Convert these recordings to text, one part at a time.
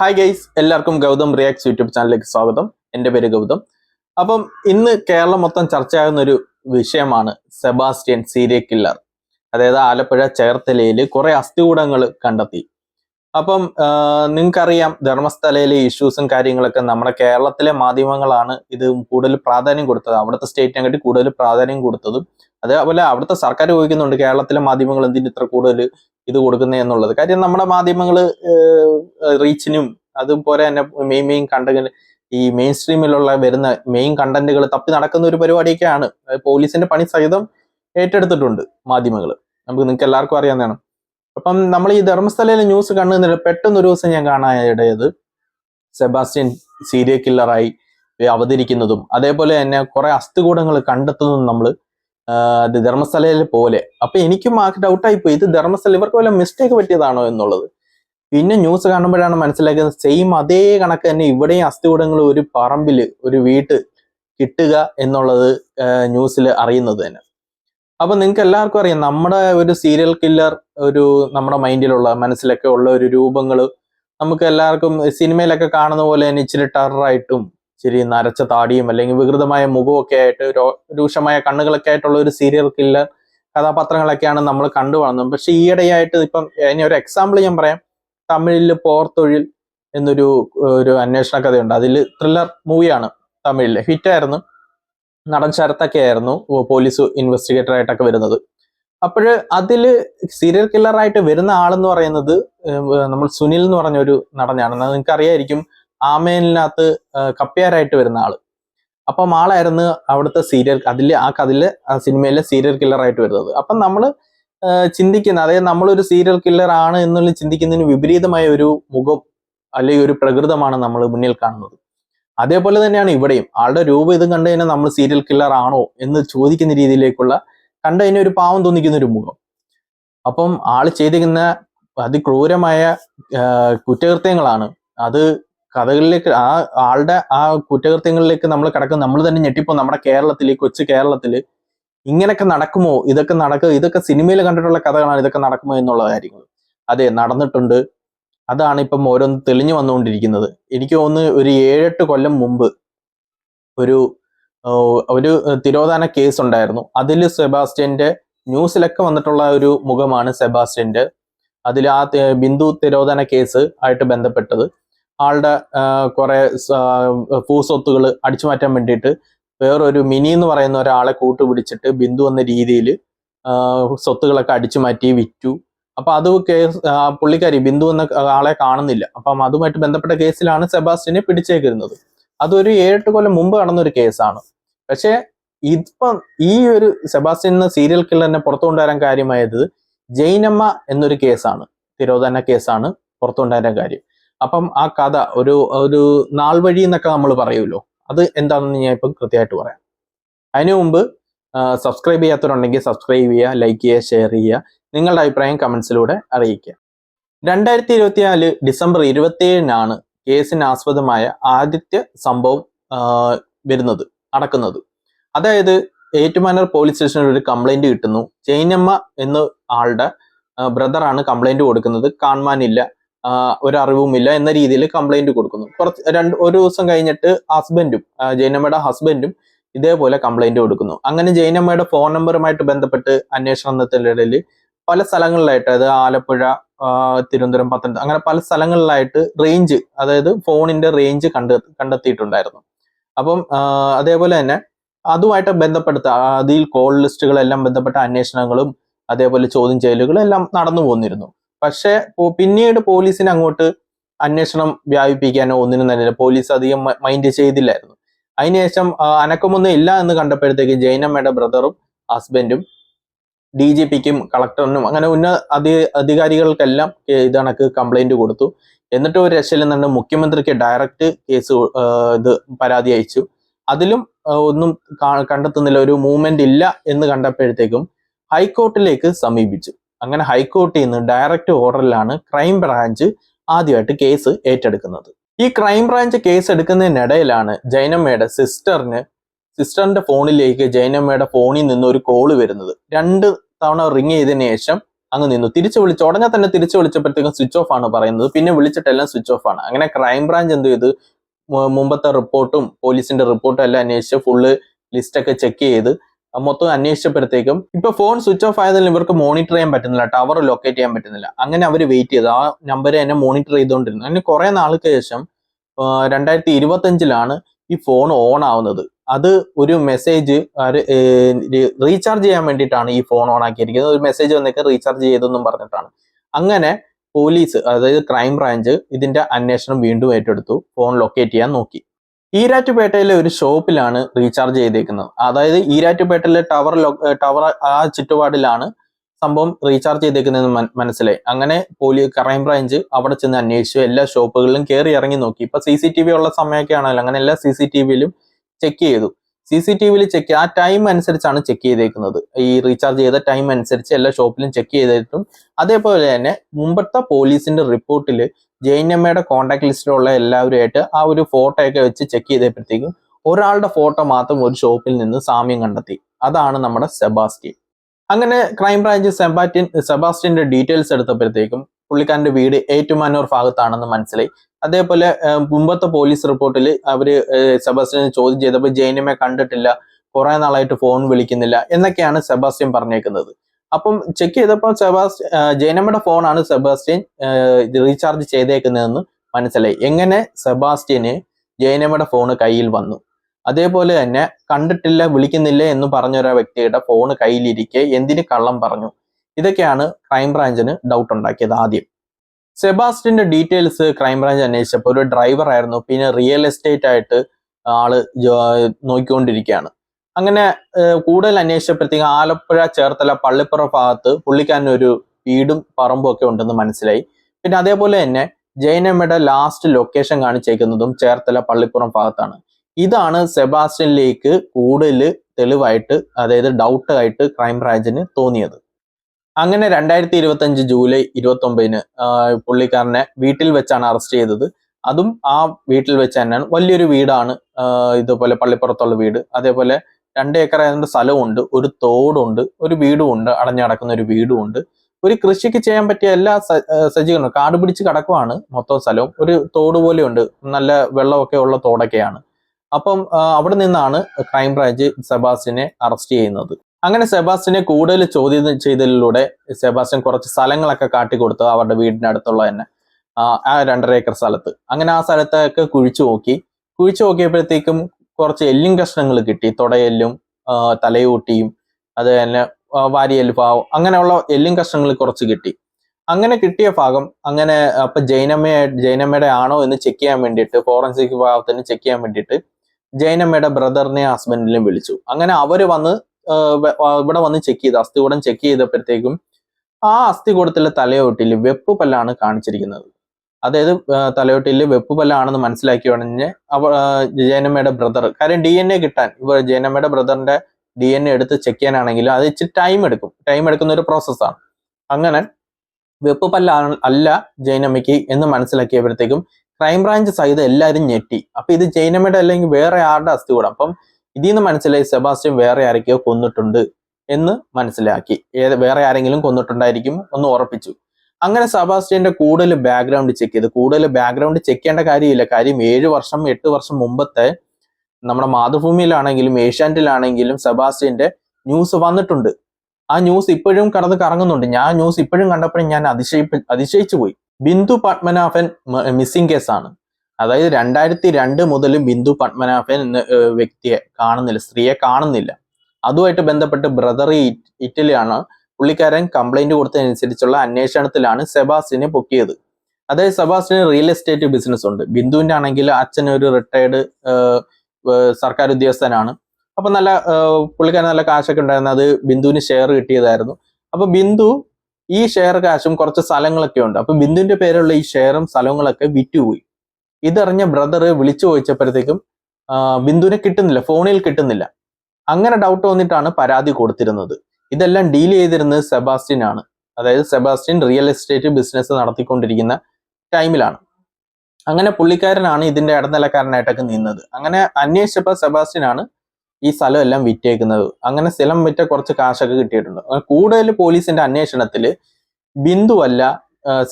Hi guys എല്ലാവർക്കും Gautam റിയാക്സ് YouTube ചാനലിലേക്ക് സ്വാഗതം. എന്റെ പേര് ഗൗതം. അപ്പം ഇന്ന് കേരളം മൊത്തം ചർച്ചയാകുന്ന ഒരു വിഷയമാണ് സെബാസ്റ്റ്യൻ സീരിയ കില്ലർ അതായത് ആലപ്പുഴ ചേർത്തലയിൽ കുറെ അസ്ഥികൂടങ്ങൾ കണ്ടെത്തി. അപ്പം നിങ്ങൾക്കറിയാം ധർമ്മസ്ഥലയിലെ ഇഷ്യൂസും കാര്യങ്ങളൊക്കെ നമ്മുടെ കേരളത്തിലെ മാധ്യമങ്ങളാണ് ഇത് കൂടുതൽ പ്രാധാന്യം കൊടുത്തത്. അവിടുത്തെ സ്റ്റേറ്റിനെ കാട്ടി കൂടുതൽ പ്രാധാന്യം കൊടുത്തതും അതേപോലെ അവിടുത്തെ സർക്കാർ ചോദിക്കുന്നുണ്ട് കേരളത്തിലെ മാധ്യമങ്ങൾ എന്തിന് ഇത്ര കൂടുതൽ ഇത് കൊടുക്കുന്നത് എന്നുള്ളത്. കാര്യം നമ്മുടെ മാധ്യമങ്ങൾ റീച്ചിനും അതുപോലെ തന്നെ മെയിൻ മെയിൻ കണ്ടന്റ് ഈ മെയിൻ സ്ട്രീമിലുള്ള വരുന്ന മെയിൻ കണ്ടന്റുകൾ തപ്പി നടക്കുന്ന ഒരു പരിപാടിയൊക്കെയാണ്. പോലീസിന്റെ പണി സഹിതം ഏറ്റെടുത്തിട്ടുണ്ട് മാധ്യമങ്ങൾ. നമുക്ക് നിങ്ങൾക്ക് എല്ലാവർക്കും അറിയാവുന്നതാണ്. അപ്പം നമ്മൾ ഈ ധർമ്മസ്ഥലയിലെ ന്യൂസ് കണ്ടു പെട്ടെന്ന് ഒരു ദിവസം ഞാൻ കാണാനിടയത് സെബാസ്റ്റ്യൻ സീരിയൽ കില്ലറായി അവതരിക്കുന്നതും അതേപോലെ തന്നെ കുറെ അസ്ഥികൂടങ്ങൾ കണ്ടെത്തുന്നതും നമ്മൾ അത് ധർമ്മസ്ഥലയിൽ പോലെ. അപ്പൊ എനിക്കും ആ ഡൗട്ടായി പോയി. ഇത് ധർമ്മസ്ഥല ഇവർക്ക് വല്ല മിസ്റ്റേക്ക് പറ്റിയതാണോ എന്നുള്ളത്. പിന്നെ ന്യൂസ് കാണുമ്പോഴാണ് മനസ്സിലാക്കുന്നത് സെയിം അതേ കണക്ക് തന്നെ ഇവിടെയും അസ്ഥികൂടങ്ങൾ ഒരു പറമ്പിൽ ഒരു വീട്ട് കിട്ടുക എന്നുള്ളത് ന്യൂസിൽ അറിയുന്നത് തന്നെ. അപ്പൊ നിങ്ങൾക്ക് എല്ലാവർക്കും അറിയാം നമ്മുടെ ഒരു സീരിയൽ കില്ലർ ഒരു നമ്മുടെ മൈൻഡിലുള്ള മനസ്സിലൊക്കെ ഉള്ള ഒരു രൂപങ്ങൾ നമുക്ക് എല്ലാവർക്കും സിനിമയിലൊക്കെ കാണുന്ന പോലെ തന്നെ ഇച്ചിരി ടെററായിട്ടും ഇച്ചിരി നരച്ച താടിയും അല്ലെങ്കിൽ വികൃതമായ മുഖമൊക്കെ ആയിട്ട് രൂക്ഷമായ കണ്ണുകളൊക്കെ ആയിട്ടുള്ള ഒരു സീരിയൽ കില്ലർ കഥാപാത്രങ്ങളൊക്കെയാണ് നമ്മൾ കണ്ടു വളർന്നത്. പക്ഷെ ഈയിടെയായിട്ട് ഇപ്പം ഇനി ഒരു എക്സാമ്പിൾ ഞാൻ പറയാം. തമിഴിൽ പോർത്തൊഴിൽ എന്നൊരു ഒരു അന്വേഷണ കഥയുണ്ട്. അതിൽ ത്രില്ലർ മൂവിയാണ് തമിഴിൽ. ഹിറ്റായിരുന്നു നടൻ ശരത്തൊക്കെ ആയിരുന്നു പോലീസ് ഇൻവെസ്റ്റിഗേറ്റർ ആയിട്ടൊക്കെ വരുന്നത്. അപ്പോഴ് അതിൽ സീരിയൽ കില്ലറായിട്ട് വരുന്ന ആളെന്ന് പറയുന്നത് നമ്മൾ സുനിൽ എന്ന് പറഞ്ഞ ഒരു നടനാണ്. നിങ്ങൾക്ക് അറിയായിരിക്കും ആമേനിനകത്ത് കപ്പ്യാരായിട്ട് വരുന്ന ആൾ. അപ്പം ആളായിരുന്നു അവിടുത്തെ സീരിയൽ അതിൽ ആ കഥയിൽ ആ സിനിമയിലെ സീരിയൽ കില്ലറായിട്ട് വരുന്നത്. അപ്പം നമ്മൾ ചിന്തിക്കുന്ന അതായത് നമ്മളൊരു സീരിയൽ കില്ലർ ആണ് എന്നുള്ള ചിന്തിക്കുന്നതിന് വിപരീതമായ ഒരു മുഖം അല്ലെങ്കിൽ ഒരു പ്രകൃതമാണ് നമ്മൾ മുന്നിൽ കാണുന്നത്. അതേപോലെ തന്നെയാണ് ഇവിടെയും. ആളുടെ രൂപം ഇതും കണ്ടു കഴിഞ്ഞാൽ നമ്മൾ സീരിയൽ കില്ലർ ആണോ എന്ന് ചോദിക്കുന്ന രീതിയിലേക്കുള്ള കണ്ടു കഴിഞ്ഞാൽ ഒരു പാവം തോന്നിക്കുന്ന ഒരു മുഖം. അപ്പം ആൾ ചെയ്തിരിക്കുന്ന അതിക്രൂരമായ കുറ്റകൃത്യങ്ങളാണ്. അത് കഥകളിലേക്ക് ആ ആളുടെ ആ കുറ്റകൃത്യങ്ങളിലേക്ക് നമ്മൾ കിടക്കും നമ്മൾ തന്നെ ഞെട്ടിപ്പോ നമ്മുടെ കേരളത്തിൽ കൊച്ചു കേരളത്തിൽ ഇങ്ങനെയൊക്കെ നടക്കുമോ? ഇതൊക്കെ നടക്കുക ഇതൊക്കെ സിനിമയിൽ കണ്ടിട്ടുള്ള കഥകളാണ് ഇതൊക്കെ നടക്കുമോ എന്നുള്ള കാര്യങ്ങൾ. അതെ നടന്നിട്ടുണ്ട്. അതാണ് ഇപ്പം ഓരോന്ന് തെളിഞ്ഞു വന്നുകൊണ്ടിരിക്കുന്നത്. എനിക്ക് തോന്നുന്നു ഒരു ഏഴെട്ട് കൊല്ലം മുമ്പ് ഒരു ഒരു തിരോധാന കേസ് ഉണ്ടായിരുന്നു. അതിൽ സെബാസ്റ്റ്യന്റെ ന്യൂസിലൊക്കെ വന്നിട്ടുള്ള ഒരു മുഖമാണ് സെബാസ്റ്റ്യന്റെ. അതിൽ ആ ബിന്ദു തിരോധാന കേസ് ആയിട്ട് ബന്ധപ്പെട്ടത്. ആളുടെ കുറെ ഭൂസ്വത്തുകൾ അടിച്ചു മാറ്റാൻ വേണ്ടിയിട്ട് വേറൊരു മിനി എന്ന് പറയുന്ന ഒരാളെ കൂട്ടുപിടിച്ചിട്ട് ബിന്ദു എന്ന രീതിയിൽ സ്വത്തുകളൊക്കെ അടിച്ചു മാറ്റി വിറ്റു. അപ്പൊ അത് കേസ് പുള്ളിക്കാരി ബിന്ദു എന്ന ആളെ കാണുന്നില്ല. അപ്പം അതുമായിട്ട് ബന്ധപ്പെട്ട കേസിലാണ് സെബാസ്റ്റിനെ പിടിച്ചേക്കുന്നത് അതൊരു ഏഴെട്ട് കൊല്ലം മുമ്പ് നടന്ന ഒരു കേസാണ്. പക്ഷേ ഇപ്പം ഈ ഒരു സെബാസ്റ്റ്യൻ എന്ന സീരിയൽ കില്ലറിനെ പുറത്തു കൊണ്ടുവരാൻ കാര്യമായത് ജൈനമ്മ എന്നൊരു കേസാണ്. തിരോധന കേസാണ് പുറത്തു കൊണ്ടുവരാൻ കാര്യം. അപ്പം ആ കഥ ഒരു ഒരു നാൾ വഴി എന്നൊക്കെ നമ്മൾ പറയുമല്ലോ. അത് എന്താണെന്ന് ഞാൻ ഇപ്പം കൃത്യമായിട്ട് പറയാം. അതിനു മുമ്പ് സബ്സ്ക്രൈബ് ചെയ്യാത്തവരുണ്ടെങ്കിൽ സബ്സ്ക്രൈബ് ചെയ്യുക ലൈക്ക് ചെയ്യുക ഷെയർ ചെയ്യുക. നിങ്ങളുടെ അഭിപ്രായം കമൻസിലൂടെ അറിയിക്കുക. രണ്ടായിരത്തി ഇരുപത്തിനാല് ഡിസംബർ ഇരുപത്തിയേഴിനാണ് കേസിന് ആസ്പദമായ ആദ്യത്തെ സംഭവം വരുന്നത് അടക്കുന്നത് അതായത് ഏറ്റുമാനൂർ പോലീസ് സ്റ്റേഷനിൽ ഒരു കംപ്ലൈന്റ് കിട്ടുന്നു. ജൈനമ്മ എന്ന ആളുടെ ബ്രദറാണ് കംപ്ലൈന്റ് കൊടുക്കുന്നത്. കാണുവാനില്ല ഒരറിവുമില്ല എന്ന രീതിയിൽ കംപ്ലൈന്റ് കൊടുക്കുന്നു. കുറച്ച് രണ്ട് ഒരു ദിവസം കഴിഞ്ഞിട്ട് ഹസ്ബൻഡും ജൈനമ്മയുടെ ഹസ്ബൻഡും ഇതേപോലെ കംപ്ലൈന്റ് കൊടുക്കുന്നു. അങ്ങനെ ജൈനമ്മയുടെ ഫോൺ നമ്പറുമായിട്ട് ബന്ധപ്പെട്ട് അന്വേഷണത്തിനിടയിൽ പല സ്ഥലങ്ങളിലായിട്ട് അതായത് ആലപ്പുഴ തിരുവനന്തപുരം പത്തനംതിട്ട അങ്ങനെ പല സ്ഥലങ്ങളിലായിട്ട് റേഞ്ച് അതായത് ഫോണിന്റെ റേഞ്ച് കണ്ട കണ്ടെത്തിയിട്ടുണ്ടായിരുന്നു. അപ്പം അതേപോലെ തന്നെ അതുമായിട്ട് ബന്ധപ്പെടുത്ത അതിൽ കോൾ ലിസ്റ്റുകളെല്ലാം ബന്ധപ്പെട്ട അന്വേഷണങ്ങളും അതേപോലെ ചോദ്യം ചെയ്യലുകളും എല്ലാം നടന്നു പോന്നിരുന്നു. പക്ഷേ പിന്നീട് പോലീസിന് അങ്ങോട്ട് അന്വേഷണം വ്യാപിപ്പിക്കാനോ ഒന്നിനും തന്നെ പോലീസ് അധികം മൈൻഡ് ചെയ്തില്ലായിരുന്നു. അതിനുശേഷം അനക്കമൊന്നും ഇല്ല എന്ന് കണ്ടപ്പോഴത്തേക്ക് ജൈനമ്മയുടെ ബ്രദറും ഹസ്ബൻഡും ഡി ജി പിക്കും കളക്ടറിനും അങ്ങനെ ഉന്നത അധി അധികാരികൾക്കെല്ലാം ഇത് കണക്ക് കംപ്ലൈന്റ് കൊടുത്തു. എന്നിട്ട് ഒരു രക്ഷയില്ലെന്നുണ്ട് മുഖ്യമന്ത്രിക്ക് ഡയറക്റ്റ് കേസ് ഇത് പരാതി അയച്ചു. അതിലും ഒന്നും കണ്ടെത്തുന്നില്ല. ഒരു മൂവ്മെന്റ് ഇല്ല എന്ന് കണ്ടപ്പോഴത്തേക്കും ഹൈക്കോർട്ടിലേക്ക് സമീപിച്ചു. അങ്ങനെ ഹൈക്കോർട്ടിൽ നിന്ന് ഡയറക്റ്റ് ഓർഡറിലാണ് ക്രൈം ബ്രാഞ്ച് ആദ്യമായിട്ട് കേസ് ഏറ്റെടുക്കുന്നത്. ഈ ക്രൈംബ്രാഞ്ച് കേസ് എടുക്കുന്നതിനിടയിലാണ് ജൈനമ്മയുടെ സിസ്റ്ററിന് സിസ്റ്ററിന്റെ ഫോണിലേക്ക് ജൈനമ്മയുടെ ഫോണിൽ നിന്ന് ഒരു കോൾ വരുന്നത്. രണ്ട് തവണ റിങ് ചെയ്തതിനു ശേഷം അങ്ങ് നിന്നു. തിരിച്ചു വിളിച്ചു ഉടനെ തന്നെ തിരിച്ചു വിളിച്ചപ്പോഴത്തേക്കും സ്വിച്ച് ഓഫ് ആണ് പറയുന്നത്. പിന്നെ വിളിച്ചിട്ടെല്ലാം സ്വിച്ച് ഓഫ് ആണ്. അങ്ങനെ ക്രൈംബ്രാഞ്ച് എന്ത് ചെയ്ത്? മുമ്പത്തെ റിപ്പോർട്ടും പോലീസിന്റെ റിപ്പോർട്ടും എല്ലാം അന്വേഷിച്ച് ഫുള്ള് ലിസ്റ്റൊക്കെ ചെക്ക് ചെയ്ത് മൊത്തം അന്വേഷിച്ചപ്പോഴത്തേക്കും ഇപ്പൊ ഫോൺ സ്വിച്ച് ഓഫ് ആയതിൽ ഇവർക്ക് മോണിറ്റർ ചെയ്യാൻ പറ്റുന്നില്ല ടവർ ലൊക്കേറ്റ് ചെയ്യാൻ പറ്റുന്നില്ല. അങ്ങനെ അവർ വെയിറ്റ് ചെയ്തു. ആ നമ്പർ തന്നെ മോണിറ്റർ ചെയ്തുകൊണ്ടിരുന്നു. അങ്ങനെ കുറെ നാൾക്ക് ശേഷം രണ്ടായിരത്തി ഇരുപത്തഞ്ചിലാണ് ഈ ഫോൺ ഓൺ ആവുന്നത്. അത് ഒരു മെസ്സേജ് റീചാർജ് ചെയ്യാൻ വേണ്ടിയിട്ടാണ് ഈ ഫോൺ ഓൺ ആക്കിയിരിക്കുന്നത്. ഒരു മെസ്സേജ് വന്നേക്ക് റീചാർജ് ചെയ്തെന്നും പറഞ്ഞിട്ടാണ്. അങ്ങനെ പോലീസ് അതായത് ക്രൈം ബ്രാഞ്ച് ഇതിന്റെ അന്വേഷണം വീണ്ടും ഏറ്റെടുത്തു. ഫോൺ ലൊക്കേറ്റ് ചെയ്യാൻ നോക്കി. ഈരാറ്റുപേട്ടയിലെ ഒരു ഷോപ്പിലാണ് റീചാർജ് ചെയ്തേക്കുന്നത്. അതായത് ഈരാറ്റുപേട്ടയിലെ ടവർ ടവർ ആ ചുറ്റുപാടിലാണ് സംഭവം റീചാർജ് ചെയ്തേക്കുന്നതെന്ന് മനസ്സിലായി. അങ്ങനെ പോലീ ക്രൈം ബ്രാഞ്ച് അവിടെ ചെന്ന് അന്വേഷിച്ചു. എല്ലാ ഷോപ്പുകളിലും കയറി ഇറങ്ങി നോക്കി. ഇപ്പൊ സി സി ടി വി ഉള്ള സമയമൊക്കെ ആണല്ലോ. അങ്ങനെ എല്ലാ സി സി ടി വിയിലും ചെക്ക് ചെയ്തു. സി സി ടി വിയിൽ ചെക്ക് ആ ടൈം അനുസരിച്ചാണ് ചെക്ക് ചെയ്തേക്കുന്നത്. ഈ റീചാർജ് ചെയ്ത ടൈം അനുസരിച്ച് എല്ലാ ഷോപ്പിലും ചെക്ക് ചെയ്തിട്ടും അതേപോലെ തന്നെ മുമ്പത്തെ പോലീസിന്റെ റിപ്പോർട്ടിൽ ജൈനമ്മയുടെ കോണ്ടാക്ട് ലിസ്റ്റിലുള്ള എല്ലാവരുമായിട്ട് ആ ഒരു ഫോട്ടോയൊക്കെ വെച്ച് ചെക്ക് ചെയ്തപ്പോഴത്തേക്കും ഒരാളുടെ ഫോട്ടോ മാത്രം ഒരു ഷോപ്പിൽ നിന്ന് സാമ്യം കണ്ടെത്തി. അതാണ് നമ്മുടെ സെബാസ്റ്റ്യൻ. അങ്ങനെ ക്രൈംബ്രാഞ്ച് സെബാസ്റ്റ്യൻ സെബാസ്റ്റ്യന്റെ ഡീറ്റെയിൽസ് എടുത്തപ്പോഴത്തേക്കും പുള്ളിക്കാരന്റെ വീട് ഏറ്റുമാനൂർ ഭാഗത്താണെന്ന് മനസ്സിലായി. അതേപോലെ മുമ്പത്തെ പോലീസ് റിപ്പോർട്ടിൽ ഏഹ്, സെബാസ്റ്റ്യനെ ചോദ്യം ചെയ്തപ്പോൾ ജൈനമ്മയെ കണ്ടിട്ടില്ല കുറെ നാളായിട്ട് ഫോൺ വിളിക്കുന്നില്ല എന്നൊക്കെയാണ് സെബാസ്റ്റ്യൻ പറഞ്ഞേക്കുന്നത്. അപ്പം ചെക്ക് ചെയ്തപ്പോൾ സെബാസ്റ്റ്യൻ ജൈനമ്മയുടെ ഫോണാണ് സെബാസ്റ്റ്യൻ റീചാർജ് ചെയ്തേക്കുന്നതെന്ന് മനസ്സിലായി. എങ്ങനെ സെബാസ്റ്റ്യന് ജൈനമ്മയുടെ ഫോൺ കയ്യിൽ വന്നു? അതേപോലെ തന്നെ കണ്ടിട്ടില്ല വിളിക്കുന്നില്ല എന്ന് പറഞ്ഞൊരു വ്യക്തിയുടെ ഫോൺ കയ്യിലിരിക്കെ എന്തിന് കള്ളം പറഞ്ഞു? ഇതൊക്കെയാണ് ക്രൈംബ്രാഞ്ചിന് ഡൗട്ട് ഉണ്ടാക്കിയത് ആദ്യം. സെബാസ്റ്റിന്റെ ഡീറ്റെയിൽസ് ക്രൈംബ്രാഞ്ച് അന്വേഷിച്ചപ്പോൾ ഒരു ഡ്രൈവർ ആയിരുന്നു. പിന്നെ റിയൽ എസ്റ്റേറ്റ് ആയിട്ട് ആൾ നോക്കിക്കൊണ്ടിരിക്കുകയാണ്. അങ്ങനെ കൂടുതൽ അന്വേഷിച്ചപ്പോഴത്തേക്ക് ആലപ്പുഴ ചേർത്തല പള്ളിപ്പുറ ഭാഗത്ത് പുള്ളിക്കാരന് ഒരു വീടും പറമ്പും ഒക്കെ ഉണ്ടെന്ന് മനസ്സിലായി. പിന്നെ അതേപോലെ തന്നെ ജൈനമ്മയുടെ ലാസ്റ്റ് ലൊക്കേഷൻ കാണിച്ചേക്കുന്നതും ചേർത്തല പള്ളിപ്പുറം ഭാഗത്താണ്. ഇതാണ് സെബാസ്റ്റ്യനിലേക്ക് കൂടുതൽ തെളിവായിട്ട് അതായത് ഡൗട്ട് ആയിട്ട് ക്രൈംബ്രാഞ്ചിന് തോന്നിയത്. അങ്ങനെ രണ്ടായിരത്തി ഇരുപത്തി അഞ്ച് ജൂലൈ ഇരുപത്തി ഒമ്പതിന് പുള്ളിക്കാരനെ വീട്ടിൽ വെച്ചാണ് അറസ്റ്റ് ചെയ്തത്. അതും ആ വീട്ടിൽ വെച്ച് തന്നെയാണ്. വലിയൊരു വീടാണ് ഇതുപോലെ പള്ളിപ്പുറത്തുള്ള വീട്. അതേപോലെ രണ്ട് ഏക്കർ ആയതുകൊണ്ട് സ്ഥലമുണ്ട് ഒരു തോടുണ്ട് ഒരു വീടും ഉണ്ട് അടഞ്ഞു കിടക്കുന്ന ഒരു വീടും ഉണ്ട് ഒരു കൃഷിക്ക് ചെയ്യാൻ പറ്റിയ എല്ലാ സജ്ജീകരണം കാട് പിടിച്ച് കിടക്കുവാണ് മൊത്തം സ്ഥലവും. ഒരു തോട് പോലെയുണ്ട് നല്ല വെള്ളമൊക്കെ ഉള്ള തോടൊക്കെയാണ്. അപ്പം അവിടെ നിന്നാണ് ക്രൈംബ്രാഞ്ച് സെബാസ്റ്റിനെ അറസ്റ്റ് ചെയ്യുന്നത്. അങ്ങനെ സെബാസ്റ്റിനെ കൂടുതൽ ചോദ്യം ചെയ്തതിലൂടെ സെബാസ്റ്റ്യൻ കുറച്ച് സ്ഥലങ്ങളൊക്കെ കാട്ടിക്കൊടുത്തു അവരുടെ വീടിന്റെ അടുത്തുള്ള തന്നെ ആ രണ്ടര ഏക്കർ സ്ഥലത്ത്. അങ്ങനെ ആ സ്ഥലത്തൊക്കെ കുഴിച്ചു നോക്കി. കുഴിച്ചു നോക്കിയപ്പോഴത്തേക്കും കുറച്ച് എല്ലും കഷ്ണങ്ങൾ കിട്ടി. തുടയെല്ലും തലയൂട്ടിയും അത് തന്നെ വാരിയെല്ലു ഭാവം അങ്ങനെയുള്ള എല്ലും കഷ്ണങ്ങൾ കുറച്ച് കിട്ടി. അങ്ങനെ കിട്ടിയ ഭാഗം അങ്ങനെ അപ്പൊ ജൈനമ്മയെ ജൈനമ്മയുടെ ആണോ എന്ന് ചെക്ക് ചെയ്യാൻ വേണ്ടിയിട്ട് ഫോറൻസിക് ഭാഗത്തിന് ചെക്ക് ചെയ്യാൻ വേണ്ടിയിട്ട് ജൈനമ്മയുടെ ബ്രദറിനെ ഹസ്ബൻഡിനെയും വിളിച്ചു. അങ്ങനെ അവർ വന്ന് ഇവിടെ വന്ന് ചെക്ക് ചെയ്ത് അസ്ഥികൂടം ചെക്ക് ചെയ്തപ്പോഴത്തേക്കും ആ അസ്ഥികൂടത്തിലെ തലയോട്ടിൽ വെപ്പ് പല്ലാണ് കാണിച്ചിരിക്കുന്നത്. അതായത് തലയോട്ടിയിൽ വെപ്പ് പല്ലാണെന്ന് മനസ്സിലാക്കി ഉടനെ അവ ജയനമ്മയുടെ ബ്രദർ കാര്യം ഡി എൻ എ കിട്ടാൻ. ഇപ്പൊ ജയനമ്മയുടെ ബ്രദറിന്റെ ഡി എൻ എ എടുത്ത് ചെക്ക് ചെയ്യാനാണെങ്കിലും അത് ഇച്ചിരി ടൈം എടുക്കും. ടൈം എടുക്കുന്ന ഒരു പ്രോസസ്സാണ് അങ്ങനെ വെപ്പ് പല്ലാണ് അല്ല ജൈനമ്മയ്ക്ക് എന്ന് മനസ്സിലാക്കിയപ്പോഴത്തേക്കും ക്രൈംബ്രാഞ്ച് സഹിതം എല്ലാവരും ഞെട്ടി. അപ്പൊ ഇത് ജൈനമ്മയുടെ അല്ലെങ്കിൽ വേറെ ആരുടെ അസ്ഥി കൂടാം അപ്പം ഇതിൽ നിന്ന് മനസ്സിലായി സെബാസ്റ്റ്യൻ വേറെ ആരൊക്കെയോ കൊന്നിട്ടുണ്ട് എന്ന് മനസ്സിലാക്കി. ഏത് വേറെ ആരെങ്കിലും കൊന്നിട്ടുണ്ടായിരിക്കും ഒന്ന് ഉറപ്പിച്ചു. അങ്ങനെ സബാസ്റ്റിയന്റെ കൂടുതൽ ബാക്ക്ഗ്രൗണ്ട് ചെക്ക് ചെയ്ത് കൂടുതൽ ബാക്ക്ഗ്രൗണ്ട് ചെക്ക് ചെയ്യേണ്ട കാര്യമില്ല. കാര്യം ഏഴ് വർഷം എട്ട് വർഷം മുമ്പത്തെ നമ്മുടെ മാതൃഭൂമിയിലാണെങ്കിലും ഏഷ്യാനെറ്റിലാണെങ്കിലും സെബാസ്റ്റ്യന്റെ ന്യൂസ് വന്നിട്ടുണ്ട്. ആ ന്യൂസ് ഇപ്പോഴും കടന്ന് കറങ്ങുന്നുണ്ട്. ഞാൻ ന്യൂസ് ഇപ്പോഴും കണ്ടപ്പോഴും ഞാൻ അതിശയി അതിശയിച്ചു പോയി. ബിന്ദു പത്മനാഭൻ മിസ്സിംഗ് കേസാണ് അതായത് രണ്ടായിരത്തി രണ്ട് മുതൽ ബിന്ദു പത്മനാഭൻ എന്ന വ്യക്തിയെ കാണുന്നില്ല സ്ത്രീയെ കാണുന്നില്ല. അതുമായിട്ട് ബന്ധപ്പെട്ട് ബ്രദർ ഇറ്റലിയാണ് പുള്ളിക്കാരൻ കംപ്ലൈന്റ് കൊടുത്തതനുസരിച്ചുള്ള അന്വേഷണത്തിലാണ് സെബാസ്റ്റിനെ പൊക്കിയത്. അതായത് സെബാസ്റ്റിന് റിയൽ എസ്റ്റേറ്റ് ബിസിനസ് ഉണ്ട്. ബിന്ദുവിന്റെ ആണെങ്കിൽ അച്ഛൻ ഒരു റിട്ടയർഡ് സർക്കാർ ഉദ്യോഗസ്ഥനാണ്. അപ്പൊ നല്ല പുള്ളിക്കാരൻ നല്ല കാശൊക്കെ ഉണ്ടായിരുന്നു. അത് ബിന്ദുവിന് ഷെയർ കിട്ടിയതായിരുന്നു. അപ്പൊ ബിന്ദു ഈ ഷെയർ കാശും കുറച്ച് സ്ഥലങ്ങളൊക്കെ ഉണ്ട്. അപ്പൊ ബിന്ദുവിന്റെ പേരുള്ള ഈ ഷെയറും സ്ഥലങ്ങളൊക്കെ വിറ്റുപോയി. ഇതറിഞ്ഞ ബ്രദർ വിളിച്ചു ചോദിച്ചപ്പോഴത്തേക്കും ബിന്ദുവിനെ കിട്ടുന്നില്ല. ഫോണിൽ കിട്ടുന്നില്ല. അങ്ങനെ ഡൗട്ട് വന്നിട്ടാണ് പരാതി കൊടുത്തിരുന്നത്. ഇതെല്ലാം ഡീൽ ചെയ്തിരുന്നത് സെബാസ്റ്റ്യൻ ആണ് അതായത് സെബാസ്റ്റ്യൻ റിയൽ എസ്റ്റേറ്റ് ബിസിനസ് നടത്തിക്കൊണ്ടിരിക്കുന്ന ടൈമിലാണ്. അങ്ങനെ പുള്ളിക്കാരനാണ് ഇതിന്റെ ഇടനിലക്കാരനായിട്ടൊക്കെ നിന്നത്. അങ്ങനെ അന്വേഷിച്ചപ്പോൾ സെബാസ്റ്റ്യൻ ആണ് ഈ സ്ഥലം എല്ലാം വിറ്റേക്കുന്നത്. അങ്ങനെ സ്ഥലം വിറ്റ കുറച്ച് കാശൊക്കെ കിട്ടിയിട്ടുണ്ട്. കൂടുതൽ പോലീസിന്റെ അന്വേഷണത്തിൽ ബിന്ദു അല്ല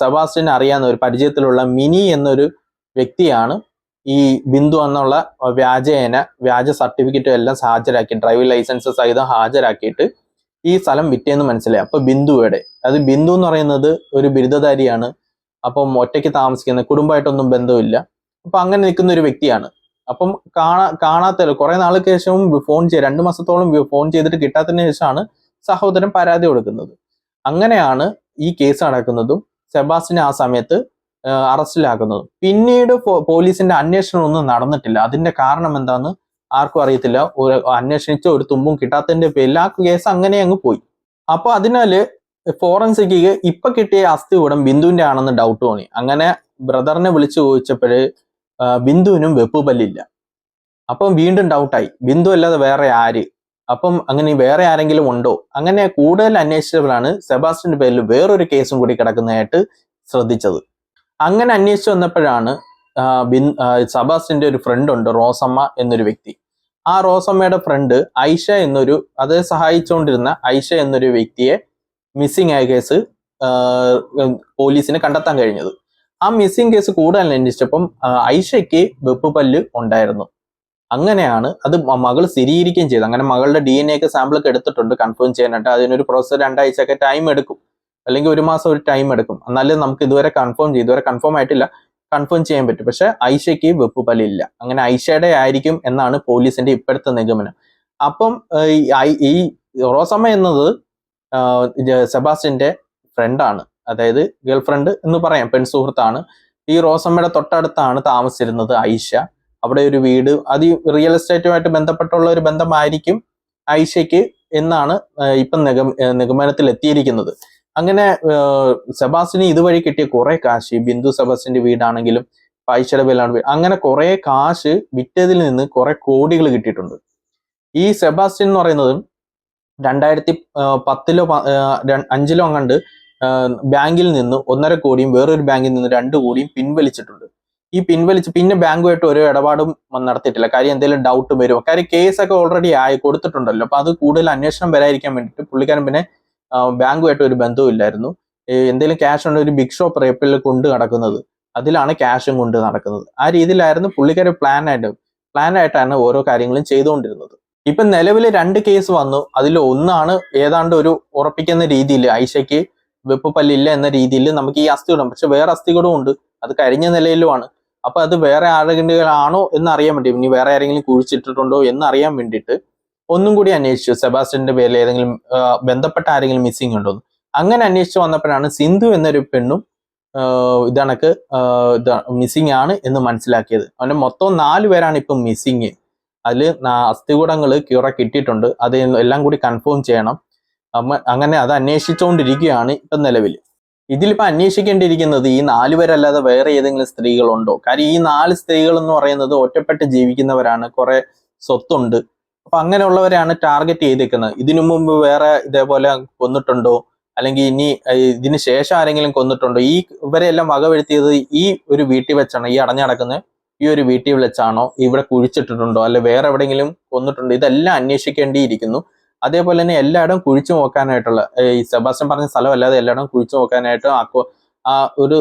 സെബാസ്റ്റ്യൻ അറിയാവുന്ന ഒരു പരിചയത്തിലുള്ള മിനി എന്നൊരു വ്യക്തിയാണ് ഈ ബിന്ദു എന്നുള്ള വ്യാജേന വ്യാജ സർട്ടിഫിക്കറ്റും എല്ലാം ഹാജരാക്കി ഡ്രൈവിംഗ് ലൈസൻസ് സഹിതം ഹാജരാക്കിയിട്ട് ഈ സ്ഥലം വിറ്റേന്ന് മനസ്സിലായി. അപ്പൊ ബിന്ദുവേടെ അത് ബിന്ദു എന്ന് പറയുന്നത് ഒരു ബിരുദധാരിയാണ്. അപ്പം ഒറ്റയ്ക്ക് താമസിക്കുന്ന കുടുംബമായിട്ടൊന്നും ബന്ധമില്ല. അപ്പൊ അങ്ങനെ നിൽക്കുന്ന ഒരു വ്യക്തിയാണ്. അപ്പം കാണാ കാണാത്ത കുറെ നാൾക്ക് ശേഷവും ഫോൺ ചെയ്ത് രണ്ടു മാസത്തോളം ഫോൺ ചെയ്തിട്ട് കിട്ടാത്തതിന് ശേഷമാണ് സഹോദരൻ പരാതി കൊടുക്കുന്നത്. അങ്ങനെയാണ് ഈ കേസ് നടക്കുന്നതും സെബാസ്റ്റിനെ ആ സമയത്ത് അറസ്റ്റിലാക്കുന്നതും. പിന്നീട് പോലീസിന്റെ അന്വേഷണം ഒന്നും നടന്നിട്ടില്ല. അതിന്റെ കാരണം എന്താന്ന് ആർക്കും അറിയത്തില്ല. ഒരു അന്വേഷിച്ച ഒരു തുമ്പും കിട്ടാത്തതിന്റെ പേരിൽ ആ കേസ് അങ്ങനെ അങ്ങ് പോയി. അപ്പൊ അതിനാല് ഫോറൻസിക്ക് ഇപ്പൊ കിട്ടിയ അസ്ഥി ഉടൻ ബിന്ദുവിന്റെ ആണെന്ന് ഡൗട്ട് തോന്നി. അങ്ങനെ ബ്രദറിനെ വിളിച്ചു ചോദിച്ചപ്പോഴ് ബിന്ദുവിനും വെപ്പ് പല്ലില്ല. അപ്പം വീണ്ടും ഡൗട്ടായി ബിന്ദു അല്ലാതെ വേറെ ആര്? അപ്പം അങ്ങനെ വേറെ ആരെങ്കിലും ഉണ്ടോ? അങ്ങനെ കൂടുതൽ അന്വേഷിച്ചപ്പോഴാണ് സെബാസ്റ്റിന്റെ പേരിൽ വേറൊരു കേസും കൂടി കിടക്കുന്നതായിട്ട് ശ്രദ്ധിച്ചത്. അങ്ങനെ അന്വേഷിച്ചു വന്നപ്പോഴാണ് ബിൻ സബാസിന്റെ ഒരു ഫ്രണ്ട് ഉണ്ട് റോസമ്മ എന്നൊരു വ്യക്തി. ആ റോസമ്മയുടെ ഫ്രണ്ട് ഐഷ എന്നൊരു അത് സഹായിച്ചുകൊണ്ടിരുന്ന ഐഷ എന്നൊരു വ്യക്തിയെ മിസ്സിംഗ് ആയ കേസ് പോലീസിനെ കണ്ടെത്താൻ കഴിഞ്ഞത്. ആ മിസ്സിംഗ് കേസ് കൂടുതൽ അന്വേഷിച്ചപ്പം ഐഷയ്ക്ക് വെപ്പ് പല്ല് ഉണ്ടായിരുന്നു. അങ്ങനെയാണ് അത് മകൾ സ്ഥിരീകരിക്കുകയും ചെയ്തു അങ്ങനെ മകളുടെ ഡി എൻ എ ഒക്കെ സാമ്പിൾ ഒക്കെ എടുത്തിട്ടുണ്ട് കൺഫേം ചെയ്യാനായിട്ട് അതിനൊരു പ്രോസസ് രണ്ടാഴ്ചയൊക്കെ ടൈം എടുക്കും. അല്ലെങ്കിൽ ഒരു മാസം ഒരു ടൈം എടുക്കും. എന്നാലും നമുക്ക് ഇതുവരെ കൺഫേം ചെയ്തു. ഇതുവരെ കൺഫേം ആയിട്ടില്ല. കൺഫേം ചെയ്യാൻ പറ്റും. പക്ഷെ ഐഷയ്ക്ക് വെപ്പ് പലില്ല അങ്ങനെ ഐഷയുടെ ആയിരിക്കും എന്നാണ് പോലീസിന്റെ ഇപ്പോഴത്തെ നിഗമനം. അപ്പം ഈ റോസമ്മ എന്നത് സെബാസ്റ്റിന്റെ ഫ്രണ്ടാണ്. അതായത് ഗേൾ ഫ്രണ്ട് എന്ന് പറയാം പെൺ സുഹൃത്താണ്. ഈ റോസമ്മയുടെ തൊട്ടടുത്താണ് താമസിച്ചിരുന്നത് ഐഷ. അവിടെ ഒരു വീട് അത് റിയൽ എസ്റ്റേറ്റുമായിട്ട് ബന്ധപ്പെട്ടുള്ള ഒരു ബന്ധമായിരിക്കും ഐഷയ്ക്ക് എന്നാണ് ഇപ്പം നിഗമ നിഗമനത്തിൽ എത്തിയിരിക്കുന്നത് അങ്ങനെ സെബാസ്റ്റിന് ഇതുവഴി കിട്ടിയ കുറെ കാശ് ബിന്ദു സെബാസ്റ്റിന്റെ വീടാണെങ്കിലും പേരിലാണ് അങ്ങനെ കുറെ കാശ് വിറ്റതിൽ നിന്ന് കുറെ കോടികൾ കിട്ടിയിട്ടുണ്ട്. ഈ സെബാസ്റ്റ്യൻ എന്ന് പറയുന്നത് രണ്ടായിരത്തി പത്തിലോ അഞ്ചിലോ അങ്ങണ്ട് ബാങ്കിൽ നിന്ന് ഒന്നര കോടിയും വേറൊരു ബാങ്കിൽ നിന്ന് രണ്ട് കോടിയും പിൻവലിച്ചിട്ടുണ്ട്. ഈ പിൻവലിച്ച് പിന്നെ ബാങ്കുമായിട്ട് ഒരു ഇടപാടും നടത്തിയിട്ടില്ല. കാര്യം എന്തെങ്കിലും ഡൗട്ട് വരും? കാര്യം കേസൊക്കെ ഓൾറെഡി ആയി കൊടുത്തിട്ടുണ്ടല്ലോ. അപ്പൊ അത് കൂടുതൽ അന്വേഷണം വരാതിരിക്കാൻ വേണ്ടിയിട്ട് പുള്ളിക്കാരൻ പിന്നെ ബാങ്കുമായിട്ട് ഒരു ബന്ധവും ഇല്ലായിരുന്നു എന്തെങ്കിലും ക്യാഷ് ഉണ്ട് ഒരു ബിഗ് ഷോപ്പ് റേപ്പിൽ കൊണ്ട് നടക്കുന്നത് അതിലാണ് ക്യാഷും കൊണ്ട് നടക്കുന്നത്. ആ രീതിയിലായിരുന്നു ആയിട്ട് പ്ലാൻ ആയിട്ടാണ് ഓരോ കാര്യങ്ങളും ചെയ്തുകൊണ്ടിരുന്നത്. ഇപ്പൊ നിലവിൽ രണ്ട് കേസ് വന്നു. അതിൽ ഒന്നാണ് ഏതാണ്ട് ഒരു ഉറപ്പിക്കുന്ന രീതിയിൽ ഐഷയ്ക്ക് വെപ്പ് പല്ലില്ല എന്ന രീതിയിൽ നമുക്ക് ഈ അസ്ഥി ഇടാം പക്ഷെ വേറെ അസ്ഥികളും ഉണ്ട്. അത് കരിഞ്ഞ നിലയിലുമാണ്. അപ്പൊ അത് വേറെ ആരെങ്കിലും ആണോ എന്ന് അറിയാൻ വേണ്ടി ഇനി വേറെ ആരെങ്കിലും കുഴിച്ചിട്ടിട്ടുണ്ടോ എന്ന് അറിയാൻ വേണ്ടിയിട്ട് ഒന്നും കൂടി അന്വേഷിച്ചു. സെബാസ്റ്റ്യന്റെ പേരിൽ ഏതെങ്കിലും ബന്ധപ്പെട്ട ആരെങ്കിലും മിസ്സിംഗ് ഉണ്ടോ അങ്ങനെ അന്വേഷിച്ചു വന്നപ്പോഴാണ് സിന്ധു എന്നൊരു പെണ്ണും ഇതണക്ക് മിസ്സിംഗ് ആണ് എന്ന് മനസ്സിലാക്കിയത്. അവന്റെ മൊത്തം നാല് പേരാണ് ഇപ്പം മിസ്സിങ് അതിൽ അസ്ഥികൂടങ്ങൾ ക്യൂറ കിട്ടിയിട്ടുണ്ട്. അത് എല്ലാം കൂടി കൺഫേം ചെയ്യണം. അങ്ങനെ അത് അന്വേഷിച്ചുകൊണ്ടിരിക്കുകയാണ് ഇപ്പം നിലവിൽ. ഇതിലിപ്പോൾ അന്വേഷിക്കേണ്ടിയിരിക്കുന്നത് ഈ നാല് പേരല്ലാതെ വേറെ ഏതെങ്കിലും സ്ത്രീകളുണ്ടോ? കാര്യം ഈ നാല് സ്ത്രീകൾ എന്ന് പറയുന്നത് ഒറ്റപ്പെട്ട് ജീവിക്കുന്നവരാണ്. കുറെ സ്വത്തുണ്ട്. അപ്പൊ അങ്ങനെയുള്ളവരെയാണ് ടാർഗറ്റ് ചെയ്തേക്കുന്നത്. ഇതിനു മുമ്പ് വേറെ ഇതേപോലെ കൊന്നിട്ടുണ്ടോ? അല്ലെങ്കിൽ ഇനി ഇതിന് ശേഷം ആരെങ്കിലും കൊന്നിട്ടുണ്ടോ? ഈ ഇവരെല്ലാം വകവരുത്തിയത് ഈ ഒരു വീട്ടിൽ വെച്ചാണ്? ഈ അടഞ്ഞടക്കുന്ന ഈ ഒരു വീട്ടിൽ വെച്ചാണോ? ഇവിടെ കുഴിച്ചിട്ടിട്ടുണ്ടോ? അല്ലെ വേറെ എവിടെയെങ്കിലും കൊന്നിട്ടുണ്ടോ? ഇതെല്ലാം അന്വേഷിക്കേണ്ടിയിരിക്കുന്നു. അതേപോലെ തന്നെ എല്ലായിടവും കുഴിച്ചു നോക്കാനായിട്ടുള്ള ഈ സെബാസ്റ്റ്യൻ പറഞ്ഞ സ്ഥലമല്ലാതെ എല്ലായിടവും കുഴിച്ചു നോക്കാനായിട്ട് ആ ഒരു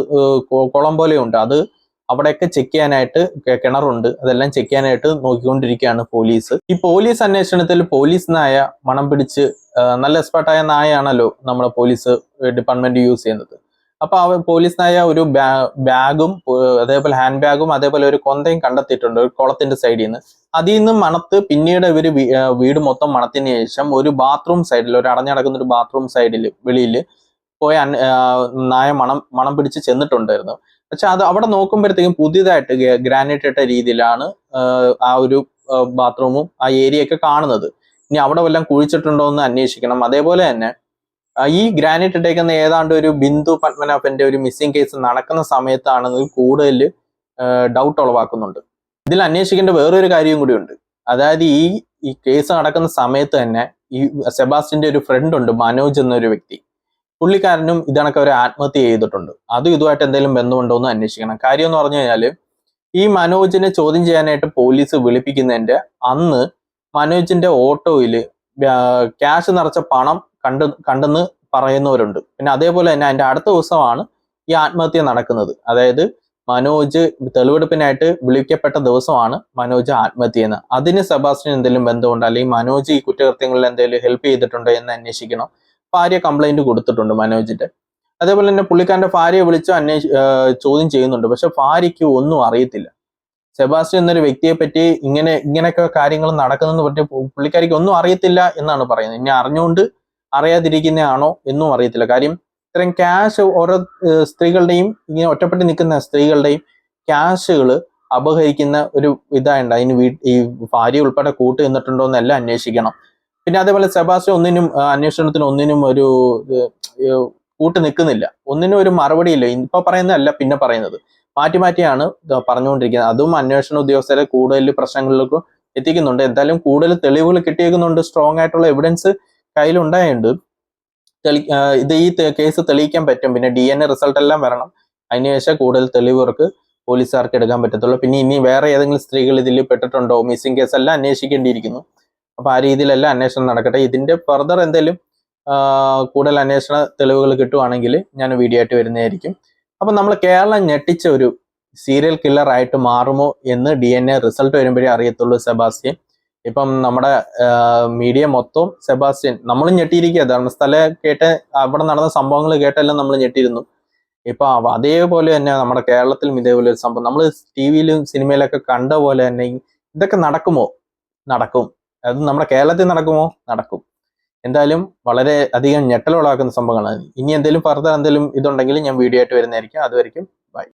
കുളം പോലെ ഉണ്ട് അത് അവിടെയൊക്കെ ചെക്ക് ചെയ്യാനായിട്ട് കിണറുണ്ട്. അതെല്ലാം ചെക്ക് ചെയ്യാനായിട്ട് നോക്കിക്കൊണ്ടിരിക്കുകയാണ് പോലീസ് ഈ പോലീസ് അന്വേഷണത്തിൽ പോലീസ് നായ മണം പിടിച്ച് നല്ല എക്സ്പെർട്ടായ നായയാണല്ലോ നമ്മുടെ പോലീസ് ഡിപ്പാർട്ട്മെന്റ് യൂസ് ചെയ്യുന്നത്. അപ്പൊ ആ പോലീസ് നായ ഒരു ബാഗും അതേപോലെ ഹാൻഡ് ബാഗും അതേപോലെ ഒരു കൊന്തയും കണ്ടെത്തിയിട്ടുണ്ട് ഒരു കുളത്തിന്റെ സൈഡിൽ നിന്ന് അതിൽ നിന്ന് മണത്ത് പിന്നീട് ഇവർ വീട് മൊത്തം മണത്തിന് ശേഷം ഒരു ബാത്റൂം സൈഡിൽ ഒരു അടഞ്ഞടക്കുന്ന ഒരു ബാത്റൂം സൈഡിൽ വെളിയിൽ പോയ നായ മണം മണം പിടിച്ച് ചെന്നിട്ടുണ്ടായിരുന്നു. പക്ഷെ അത് അവിടെ നോക്കുമ്പോഴത്തേക്കും പുതിയതായിട്ട് ഗ്രാനൈറ്റ് ഇട്ട രീതിയിലാണ് ആ ഒരു ബാത്റൂമും ആ ഏരിയ ഒക്കെ കാണുന്നത്. ഇനി അവിടെ വല്ലതും കുഴിച്ചിട്ടുണ്ടോ എന്ന് അന്വേഷിക്കണം. അതേപോലെ തന്നെ ഈ ഗ്രാനൈറ്റ് ഇട്ടേക്കുന്ന ഏതാണ്ട് ഒരു ബിന്ദു പത്മനാഭന്റെ ഒരു മിസ്സിംഗ് കേസ് നടക്കുന്ന സമയത്താണെന്ന് കൂടുതൽ ഡൗട്ട് ഉളവാക്കുന്നുണ്ട്. ഇതിൽ അന്വേഷിക്കേണ്ട വേറൊരു കാര്യം കൂടിയുണ്ട് അതായത് ഈ ഈ കേസ് നടക്കുന്ന സമയത്ത് തന്നെ ഈ സെബാസ്റ്റിന്റെ ഒരു ഫ്രണ്ട് ഉണ്ട് മനോജ് എന്നൊരു വ്യക്തി. പുള്ളിക്കാരനും ഇതണക്കെ ഒരു ആത്മഹത്യ ചെയ്തിട്ടുണ്ട്. അതും ഇതുമായിട്ട് എന്തെങ്കിലും ബന്ധമുണ്ടോ എന്ന് അന്വേഷിക്കണം. കാര്യം എന്ന് പറഞ്ഞു കഴിഞ്ഞാൽ ഈ മനോജിനെ ചോദ്യം ചെയ്യാനായിട്ട് പോലീസ് വിളിപ്പിക്കുന്നതിന്റെ അന്ന് മനോജിന്റെ ഓട്ടോയിൽ ക്യാഷ് നിറച്ച പണം കണ്ട് കണ്ടെന്ന് പറയുന്നവരുണ്ട്. പിന്നെ അതേപോലെ തന്നെ അതിന്റെ അടുത്ത ദിവസമാണ് ഈ ആത്മഹത്യ നടക്കുന്നത്. അതായത് മനോജ് തെളിവെടുപ്പിനായിട്ട് വിളിക്കപ്പെട്ട ദിവസമാണ് മനോജ് ആത്മഹത്യ ചെയ്യുന്നത് അതിന് സെബാസ്റ്റ്യൻ എന്തെങ്കിലും ബന്ധമുണ്ട്? അല്ലെങ്കിൽ മനോജ് ഈ കുറ്റകൃത്യങ്ങളിൽ എന്തെങ്കിലും ഹെൽപ്പ് ചെയ്തിട്ടുണ്ടോ എന്ന് അന്വേഷിക്കണം. ഭാര്യ കംപ്ലൈന്റ് കൊടുത്തിട്ടുണ്ട് മനോജിന്റെ അതേപോലെ തന്നെ പുള്ളിക്കാരന്റെ ഭാര്യയെ വിളിച്ച് അന്വേഷി ചോദ്യം ചെയ്യുന്നുണ്ട്. പക്ഷെ ഭാര്യയ്ക്ക് ഒന്നും അറിയത്തില്ല. സെബാസ്റ്റ്യൻ എന്നൊരു വ്യക്തിയെ പറ്റി ഇങ്ങനെ ഇങ്ങനെയൊക്കെ കാര്യങ്ങൾ നടക്കുന്നെന്ന് പറഞ്ഞ പുള്ളിക്കാരിക്ക് ഒന്നും അറിയത്തില്ല എന്നാണ് പറയുന്നത്. ഇനി അറിഞ്ഞുകൊണ്ട് അറിയാതിരിക്കുന്നതാണോ എന്നും അറിയത്തില്ല. കാര്യം ഇത്രയും ക്യാഷ് ഓരോ സ്ത്രീകളുടെയും ഇങ്ങനെ ഒറ്റപ്പെട്ട് നിൽക്കുന്ന സ്ത്രീകളുടെയും ക്യാഷുകൾ അപഹരിക്കുന്ന ഒരു ഇതായുണ്ട്. അതിന് വീ ഈ ഭാര്യ ഉൾപ്പെടെ കൂട്ട് നിന്നിട്ടുണ്ടോ എന്നെല്ലാം അന്വേഷിക്കണം. പിന്നെ അതേപോലെ സെബാസ്റ്റ്യൻ ഒന്നിനും അന്വേഷണത്തിന് ഒന്നിനും ഒരു കൂട്ട് നിൽക്കുന്നില്ല. ഒന്നിനും ഒരു മറുപടിയില്ല. ഇപ്പൊ പറയുന്നതല്ല പിന്നെ പറയുന്നത്. മാറ്റി മാറ്റിയാണ് പറഞ്ഞുകൊണ്ടിരിക്കുന്നത്. അതും അന്വേഷണ ഉദ്യോഗസ്ഥരെ കൂടുതൽ പ്രശ്നങ്ങളിലേക്ക് എത്തിക്കുന്നുണ്ട്. എന്തായാലും കൂടുതൽ തെളിവുകൾ കിട്ടിയേക്കുന്നുണ്ട്. സ്ട്രോങ് ആയിട്ടുള്ള എവിഡൻസ് കയ്യിലുണ്ടായുണ്ട് ഇത് ഈ കേസ് തെളിയിക്കാൻ പറ്റും. പിന്നെ ഡി എൻ എ റിസൾട്ട് എല്ലാം വരണം. അതിനുശേഷം കൂടുതൽ തെളിവുകൾക്ക് പോലീസുകാർക്ക് എടുക്കാൻ പറ്റത്തുള്ളൂ. പിന്നെ ഇനി വേറെ ഏതെങ്കിലും സ്ത്രീകൾ ഇതിൽ പെട്ടിട്ടുണ്ടോ? മിസ്സിംഗ് കേസ് എല്ലാം അന്വേഷിക്കേണ്ടിയിരിക്കുന്നു. അപ്പൊ ആ രീതിയിലല്ല അന്വേഷണം നടക്കട്ടെ. ഇതിന്റെ ഫർദർ എന്തെങ്കിലും കൂടുതൽ അന്വേഷണ തെളിവുകൾ കിട്ടുവാണെങ്കിൽ ഞാൻ വീഡിയോ ആയിട്ട് വരുന്നതായിരിക്കും. അപ്പൊ നമ്മൾ കേരളം ഞെട്ടിച്ച ഒരു സീരിയൽ കില്ലർ ആയിട്ട് മാറുമോ എന്ന് ഡി എൻ എ റിസൾട്ട് വരുമ്പോഴേ അറിയത്തുള്ളൂ സെബാസ്റ്റ്യൻ. ഇപ്പം നമ്മുടെ മീഡിയ മൊത്തം സെബാസ്റ്റ്യൻ. നമ്മൾ ഞെട്ടിയിരിക്കുക. ധർമ്മസ്ഥല കേട്ട് അവിടെ നടന്ന സംഭവങ്ങൾ കേട്ടെല്ലാം നമ്മൾ ഞെട്ടിയിരുന്നു. ഇപ്പൊ അതേപോലെ തന്നെ നമ്മുടെ കേരളത്തിലും ഇതേപോലെ ഒരു സംഭവം. നമ്മൾ ടി വിയിലും സിനിമയിലൊക്കെ കണ്ട പോലെ തന്നെ ഇതൊക്കെ നടക്കുമോ? നടക്കും. അത് നമ്മുടെ കേരളത്തിൽ നടക്കുമോ? നടക്കും. എന്തായാലും വളരെ അധികം ഞെട്ടലുളവാക്കുന്ന സംഭവങ്ങളാണ്. ഇനി എന്തെങ്കിലും ഫർദർ എന്തെങ്കിലും ഇതുണ്ടെങ്കിൽ ഞാൻ വീഡിയോ ആയിട്ട് വരുന്നതായിരിക്കും. അതുവരെയും